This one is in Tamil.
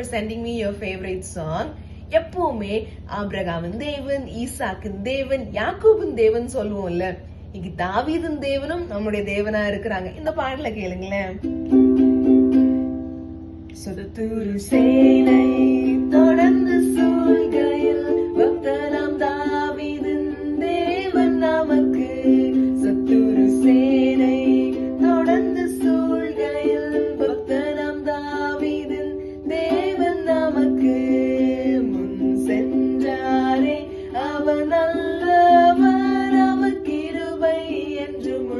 For sending me your favourite song எப்பவுமே ஆபிரகாமின் தேவன் ஈசாக்கின் தேவன் யாக்கூபின் தேவன் சொல்லுவோம்ல. இன்னைக்கு தாவீதின் தேவனும் நம்முடைய தேவனா இருக்கிறாங்க. இந்த பாடல கேளுங்களேன். சுடுத்துரு சேனை தொடர்ந்து Angel